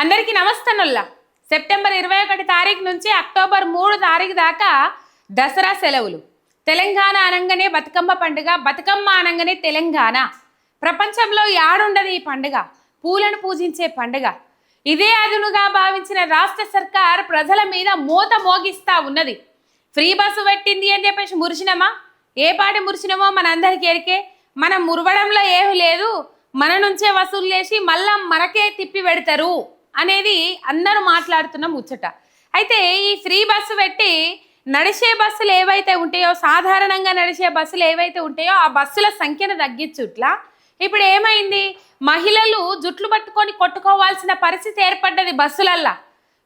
అందరికీ నమస్తనుల్లా. సెప్టెంబర్ ఇరవై ఒకటి తారీఖు నుంచి అక్టోబర్ మూడు తారీఖు దాకా దసరా సెలవులు. తెలంగాణ అనగానే బతుకమ్మ పండుగ బతుకమ్మ అనగానే తెలంగాణ. ప్రపంచంలో యాడుండదు ఈ పండుగ పూలను పూజించే పండుగ. ఇదే అదునుగా భావించిన రాష్ట్ర సర్కార్ ప్రజల మీద మూత మోగిస్తా ఉన్నది. ఫ్రీ బస్సు పెట్టింది అని చెప్పేసి మురిసినమా? ఏ పాటి మురిసినమో మన అందరికీ ఎరికే. మనం మురవడంలో ఏమీ లేదు. మన నుంచే వసూలు చేసి మళ్ళా మనకే తిప్పి పెడతారు. అనేది అందరూ మాట్లాడుతున్న ముచ్చట. అయితే ఈ ఫ్రీ బస్సు పెట్టి నడిచే బస్సులు ఏవైతే ఉంటాయో సాధారణంగా నడిచే బస్సులు ఏవైతే ఉంటాయో ఆ బస్సుల సంఖ్యను తగ్గించుట్లా. ఇప్పుడు ఏమైంది? మహిళలు జుట్లు పట్టుకొని కొట్టుకోవాల్సిన పరిస్థితి ఏర్పడ్డది బస్సులల్లా.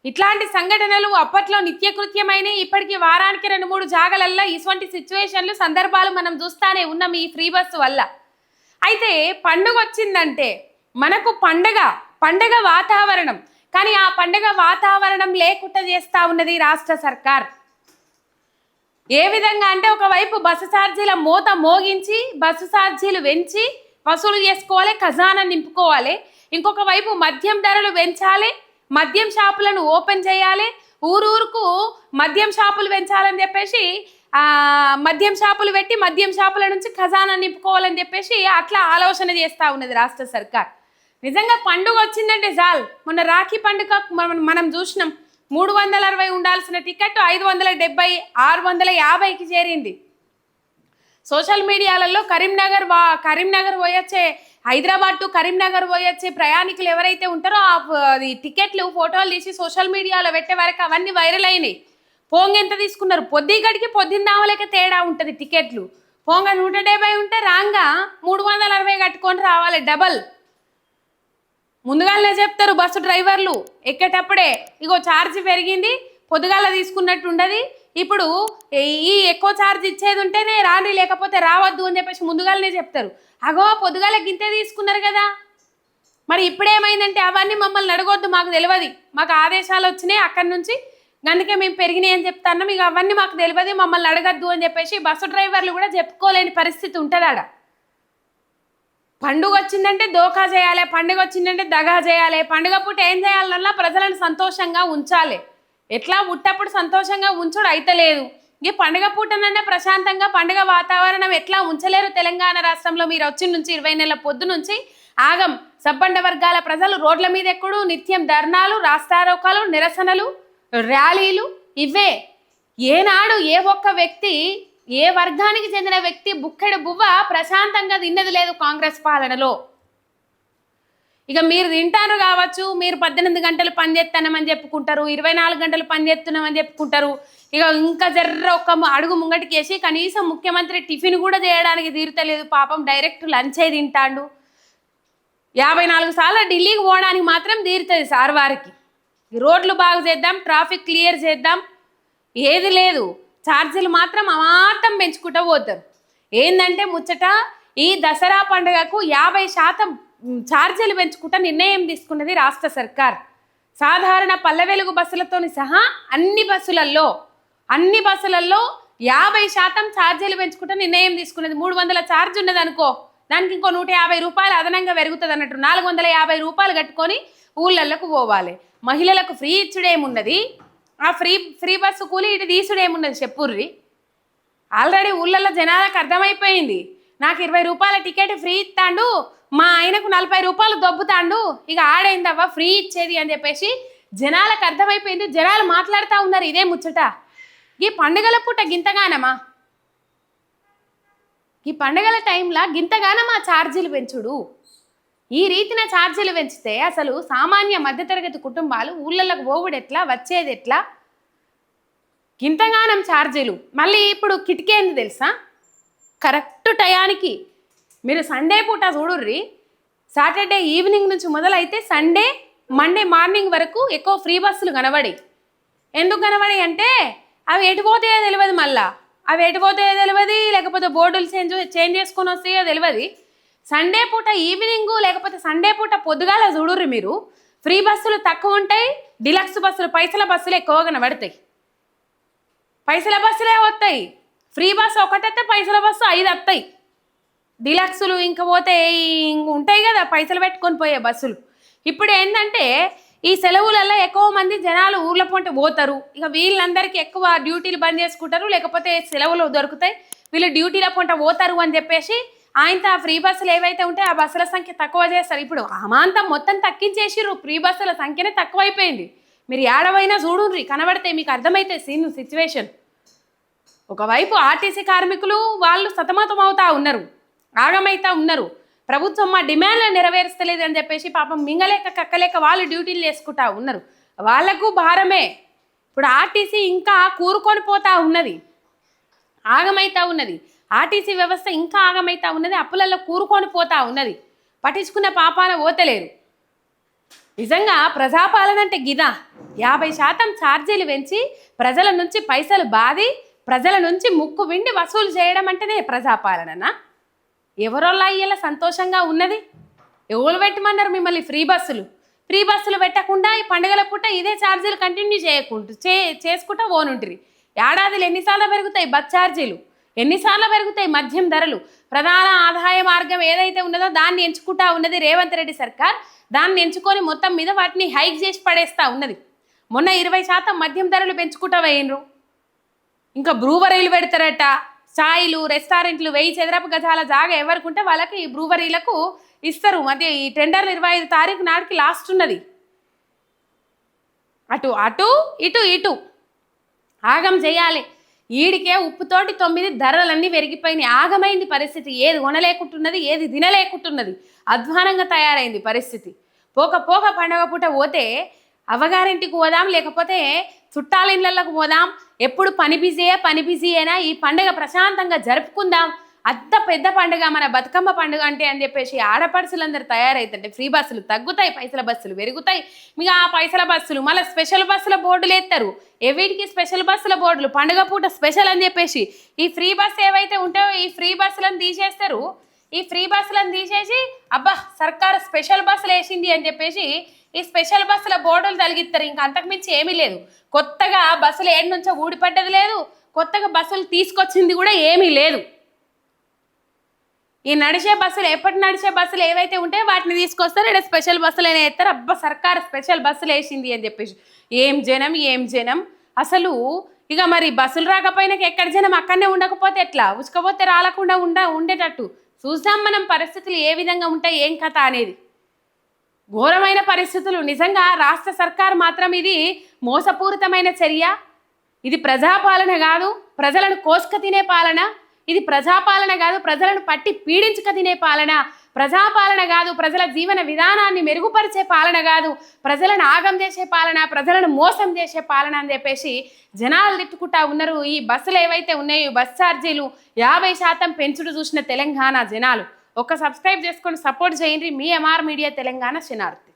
ఇట్లాంటి సంఘటనలు అప్పట్లో నిత్యకృత్యమైన ఇప్పటికి వారానికి రెండు మూడు జాగలల్లా ఇటువంటి సిచ్యువేషన్లు సందర్భాలు మనం చూస్తానే ఉన్నాం ఈ ఫ్రీ బస్సు వల్ల. అయితే పండుగ వచ్చిందంటే మనకు పండగ పండగ వాతావరణం. కానీ ఆ పండగ వాతావరణం లేకుండా చేస్తా ఉన్నది రాష్ట్ర సర్కార్. ఏ విధంగా అంటే ఒకవైపు బస్సు ఛార్జీల మూత మోగించి బస్సు ఛార్జీలు పెంచి వసూలు చేసుకోవాలి ఖజానా నింపుకోవాలి. ఇంకొక వైపు మద్యం ధరలు పెంచాలి మద్యం షాపులను ఓపెన్ చేయాలి ఊరూరుకు మద్యం షాపులు పెంచాలని చెప్పేసి మద్యం షాపులు పెట్టి మద్యం షాపుల నుంచి ఖజానా నింపుకోవాలని చెప్పేసి అట్లా ఆలోచన చేస్తూ ఉన్నది రాష్ట్ర సర్కార్. నిజంగా పండుగ వచ్చిందంటే చాలు. మొన్న రాఖీ పండుగ మనం మనం చూసినాం. మూడు వందల అరవై ఉండాల్సిన టికెట్ ఐదు వందల డెబ్బై ఆరు వందల యాభైకి చేరింది. సోషల్ మీడియాలలో కరీంనగర్ వా కరీంనగర్ పోయొచ్చే హైదరాబాద్ టు కరీంనగర్ పోయొచ్చే ప్రయాణికులు ఎవరైతే ఉంటారో ఆ టికెట్లు ఫోటోలు తీసి సోషల్ మీడియాలో పెట్టే వరకు అవన్నీ వైరల్ అయినాయి. పోంగ ఎంత తీసుకున్నారు? పొద్దుగడికి పొద్దున్నావలేక తేడా ఉంటుంది టికెట్లు. పోంగ నూట డెబ్బై ఉంటే రాంగా మూడు వందల అరవై కట్టుకొని రావాలి డబల్. ముందుగానే చెప్తారు బస్సు డ్రైవర్లు. ఎక్కేటప్పుడే ఇగో ఛార్జ్ పెరిగింది పొద్దుగాల తీసుకున్నట్టు ఉండదు. ఇప్పుడు ఈ ఎక్కువ ఛార్జ్ ఇచ్చేది ఉంటేనే రాండి లేకపోతే రావద్దు అని చెప్పేసి ముందుగానే చెప్తారు. అగో పొద్దుగాల గింతే తీసుకున్నారు కదా. మరి ఇప్పుడేమైందంటే అవన్నీ మమ్మల్ని అడగొద్దు మాకు తెలియదు మాకు ఆదేశాలు వచ్చినాయి అక్కడి నుంచి. అందుకే మేము పెరిగినాయి అని చెప్తాను మీకు అవన్నీ మాకు తెలియదు మమ్మల్ని అడగద్దు అని చెప్పేసి బస్సు డ్రైవర్లు కూడా చెప్పుకోలేని పరిస్థితి ఉంటుంది ఆడ. పండుగ వచ్చిందంటే దోకా చేయాలి పండుగ వచ్చిందంటే దగా చేయాలి. పండుగ పూట ఏం చేయాలన్నా ప్రజలను సంతోషంగా ఉంచాలి. ఎట్లా ఉట్టప్పుడు సంతోషంగా ఉంచుడు అయితలేదు ఈ పండుగ పూటనన్నా ప్రశాంతంగా పండుగ వాతావరణం ఎట్లా ఉంచలేరు తెలంగాణ రాష్ట్రంలో. మీరు వచ్చిన నుంచి ఇరవై నెలల పొద్దు నుంచి ఆగం. సబ్బండ వర్గాల ప్రజలు రోడ్ల మీద ఎక్కుడు నిత్యం ధర్నాలు రాస్తారోకాలు నిరసనలు ర్యాలీలు ఇవే. ఏనాడు ఏ ఒక్క వ్యక్తి ఏ వర్గానికి చెందిన వ్యక్తి బుక్కెడు బువ్వ ప్రశాంతంగా తిన్నది లేదు కాంగ్రెస్ పాలనలో? ఇక మీరు తింటారు కావచ్చు మీరు పద్దెనిమిది గంటలు పనిచేస్తానమని చెప్పుకుంటారు ఇరవై నాలుగు గంటలు పనిచేస్తున్నామని చెప్పుకుంటారు. ఇక ఇంకా జర్ర ఒక అడుగు ముంగటికి వేసి కనీసం ముఖ్యమంత్రి టిఫిన్ కూడా చేయడానికి తీరుతలేదు. పాపం డైరెక్ట్ లంచే తింటాడు. యాభై నాలుగు సార్లు ఢిల్లీకి పోవడానికి మాత్రం తీరుతుంది సార్ వారికి. రోడ్లు బాగు చేద్దాం ట్రాఫిక్ క్లియర్ చేద్దాం ఏది లేదు. ఛార్జీలు మాత్రం అమాంతం పెంచుకుంటూ పోతారు. ఏంటంటే ముచ్చట ఈ దసరా పండుగకు యాభై శాతం ఛార్జీలు పెంచుకుంటా నిర్ణయం తీసుకున్నది రాష్ట్ర సర్కార్. సాధారణ పల్లెవెలుగు బస్సులతోని సహా అన్ని బస్సులలో అన్ని బస్సులలో యాభై శాతం ఛార్జీలు పెంచుకుంటా నిర్ణయం తీసుకున్నది. మూడు వందల ఛార్జ్ ఉన్నది అనుకో దానికి ఇంకో నూట యాభై రూపాయలు అదనంగా పెరుగుతుంది అన్నట్టు నాలుగు వందల యాభై రూపాయలు కట్టుకొని ఊళ్ళల్లోకి పోవాలి. మహిళలకు ఫ్రీ ఇచ్చుడేమున్నది? ఆ ఫ్రీ ఫ్రీ బస్సు కూలి ఇటు తీసుడేమున్నది చెప్పుర్రి. ఆల్రెడీ ఊళ్ళల్లో జనాలకు అర్థమైపోయింది. నాకు ఇరవై రూపాయల టికెట్ ఫ్రీ ఇస్తాండు మా ఆయనకు నలభై రూపాయలు దొబ్బుతాండు ఇక ఆడైందవ్వ ఫ్రీ ఇచ్చేది అని చెప్పేసి జనాలకు అర్థమైపోయింది. జనాలు మాట్లాడుతూ ఉన్నారు ఇదే ముచ్చట. ఈ పండుగల పూట గింతగానమా ఈ పండుగల టైంలో గింతగానమా ఛార్జీలు పెంచుడు? ఈ రీతిన ఛార్జీలు పెంచితే అసలు సామాన్య మధ్యతరగతి కుటుంబాలు ఊళ్ళలకు పోవుడు ఎట్లా? వచ్చేది ఎట్లా? గింతగానం ఛార్జీలు. మళ్ళీ ఇప్పుడు కిటికీ ఏంది తెలుసా? కరెక్ట్ టయానికి మీరు సండే పూట చూడుర్రి. సాటర్డే ఈవినింగ్ నుంచి మొదలైతే సండే మండే మార్నింగ్ వరకు ఎక్కువ ఫ్రీ బస్సులు కనబడి ఎందుకు కనబడి అంటే అవి ఎటుపోతాయో తెలియదు మళ్ళా. అవి ఎటుపోతాయో తెలియదు లేకపోతే బోర్డులు చేంజ్ చేంజ్ చేసుకొని వస్తాయో తెలియదు సండే పూట ఈవినింగ్ లేకపోతే సండే పూట పొద్దుగాల చూడుర్రి మీరు. ఫ్రీ బస్సులు తక్కువ ఉంటాయి డిలక్స్ బస్సులు పైసల బస్సులు ఎక్కువగా కనబడతాయి పైసల బస్సులే వస్తాయి. ఫ్రీ బస్సు ఒకటైతే పైసల బస్సు ఐదు వస్తాయి. డిలక్స్లు ఇంకా పోతే ఉంటాయి కదా పైసలు పెట్టుకొని పోయే బస్సులు. ఇప్పుడు ఏంటంటే ఈ సెలవులలో ఎక్కువ మంది జనాలు ఊర్ల పొంట పోతారు. ఇక వీళ్ళందరికీ ఎక్కువ డ్యూటీలు బంద్ చేసుకుంటారు లేకపోతే సెలవులు దొరుకుతాయి. వీళ్ళు డ్యూటీల పొంట పోతారు అని చెప్పేసి ఆయనతో ఆ ఫ్రీ బస్సులు ఏవైతే ఉంటాయో ఆ బస్సుల సంఖ్య తక్కువ చేస్తారు. ఇప్పుడు అమాంతం మొత్తం తగ్గించేసిర్రు. ఫ్రీ బస్సుల సంఖ్యనే తక్కువైపోయింది. మీరు ఏడవైనా చూడుండ్రి. కనబడితే మీకు అర్థమైతే సీన్ సిచ్యువేషన్ ఒకవైపు ఆర్టీసీ కార్మికులు వాళ్ళు సతమతం అవుతా ఉన్నారు. ఆగమైతా ఉన్నారు. ప్రభుత్వం మా డిమాండ్లు నెరవేర్చలేదు అని చెప్పేసి పాపం మింగలేక కక్కలేక వాళ్ళు డ్యూటీలు చేసుకుంటా ఉన్నారు. వాళ్ళకు భారమే. ఇప్పుడు ఆర్టీసీ ఇంకా కూరుకొని పోతా ఉన్నది. ఆగమైతా ఉన్నది. ఆర్టీసీ వ్యవస్థ ఇంకా ఆగమైతా ఉన్నది అప్పులలో కూరుకొని పోతా ఉన్నది. పట్టించుకున్న పాపాన ఓతలేరు. నిజంగా ప్రజాపాలన అంటే గిదా. యాభై శాతం ఛార్జీలు పెంచి ప్రజల నుంచి పైసలు బాది ప్రజల నుంచి ముక్కు విండి వసూలు చేయడం అంటేనే ప్రజాపాలననా? ఎవరోలా అయ్యేలా సంతోషంగా ఉన్నది? ఎవరు పెట్టమన్నారు మిమ్మల్ని ఫ్రీ బస్సులు? ఫ్రీ బస్సులు పెట్టకుండా ఈ పండుగల పూట ఇదే ఛార్జీలు కంటిన్యూ చేయకుండా చే చేసుకుంటా ఓనుంటిరి ఏడాదిలో ఎన్నిసార్లు పెరుగుతాయి బస్ ఛార్జీలు? ఎన్నిసార్లు పెరుగుతాయి మద్యం ధరలు? ప్రధాన ఆదాయ మార్గం ఏదైతే ఉన్నదో దాన్ని ఎంచుకుంటా ఉన్నది రేవంత్ రెడ్డి సర్కార్. దాన్ని ఎంచుకొని మొత్తం మీద వాటిని హైక్ చేసి పడేస్తా ఉన్నది. మొన్న ఇరవై శాతం మద్యం ధరలు పెంచుకుంటా వేయండ్రు ఇంకా బ్రూవరీలు పెడతారట. ఛాయ్లు రెస్టారెంట్లు వెయ్యి చదరపు గజాల జాగా ఎవరుకుంటే వాళ్ళకి ఈ బ్రూవరీలకు ఇస్తారు. మధ్య ఈ టెండర్లు ఇరవై ఐదు తారీఖు నాటికి లాస్ట్ ఉన్నది. అటు అటు ఇటు ఇటు. ఆగం చేయాలి. ఈడికే ఉప్పుతోటి తొమ్మిది ధరలన్నీ పెరిగిపోయినాయి. ఆగమైంది పరిస్థితి. ఏది కొనలేకుంటున్నది ఏది తినలేకుంటున్నది. అధ్వానంగా తయారైంది పరిస్థితి. పోక పోక పండగ పూట పోతే అవ్వగారింటికి పోదాం లేకపోతే చుట్టాల ఇళ్ళకు పోదాం. ఎప్పుడు పని బిజీయే పని బిజీయేనా? ఈ పండగ ప్రశాంతంగా జరుపుకుందాం. అంత పెద్ద పండుగ మన బతుకమ్మ పండుగ అంటే అని చెప్పేసి ఆడపడుచులందరూ తయారైతుంటే ఫ్రీ బస్సులు తగ్గుతాయి పైసల బస్సులు పెరుగుతాయి. మీకు ఆ పైసల బస్సులు మళ్ళీ స్పెషల్ బస్సుల బోర్డులు ఎత్తారు. ఎవిటికి స్పెషల్ బస్సుల బోర్డులు? పండుగ పూట స్పెషల్ అని చెప్పేసి. ఈ ఫ్రీ బస్సు ఏవైతే ఉంటాయో ఈ ఫ్రీ బస్సులను తీసేస్తారు. ఈ ఫ్రీ బస్సులను తీసేసి అబ్బా సర్కారు స్పెషల్ బస్సులు వేసింది అని చెప్పేసి ఈ స్పెషల్ బస్సుల బోర్డులు తలిగిస్తారు. ఇంకా అంతకుమించి ఏమీ లేదు. కొత్తగా బస్సులు ఏడు నుంచో ఊడిపడ్డది లేదు. కొత్తగా బస్సులు తీసుకొచ్చింది కూడా ఏమీ లేదు. ఈ నడిచే బస్సులు ఎప్పటి నడిచే బస్సులు ఏవైతే ఉంటాయో వాటిని తీసుకొస్తారు. ఇక్కడ స్పెషల్ బస్సులు అయినా అబ్బా సర్కార్ స్పెషల్ బస్సులు వేసింది అని చెప్పేసి. ఏం జనం ఏం జనం? అసలు ఇక మరి బస్సులు రాకపోయినా ఎక్కడ జనం అక్కడనే ఉండకపోతే ఎట్లా? ఉచకపోతే రాలకుండా ఉండ ఉండేటట్టు. చూసాం మనం పరిస్థితులు ఏ విధంగా ఉంటాయి ఏం కథ అనేది. ఘోరమైన పరిస్థితులు. నిజంగా రాష్ట్ర సర్కార్ మాత్రం ఇది మోసపూరితమైన చర్య. ఇది ప్రజాపాలన కాదు ప్రజలను కోసుక తినే పాలన. ఇది ప్రజాపాలన కాదు ప్రజలను పట్టి పీడించుక తినే పాలన. ప్రజాపాలన కాదు ప్రజల జీవన విధానాన్ని మెరుగుపరిచే పాలన కాదు ప్రజలను ఆగం చేసే పాలన ప్రజలను మోసం చేసే పాలన అని చెప్పేసి జనాలు తిట్టుకుంటా ఉన్నారు. ఈ బస్సులు ఏవైతే ఉన్నాయో బస్ ఛార్జీలు యాభై శాతం పెంచుడు చూసిన తెలంగాణ జనాలు. ఒక్క సబ్స్క్రైబ్ చేసుకొని సపోర్ట్ చేయండి. మీ ఎంఆర్ మీడియా తెలంగాణ శనార్థి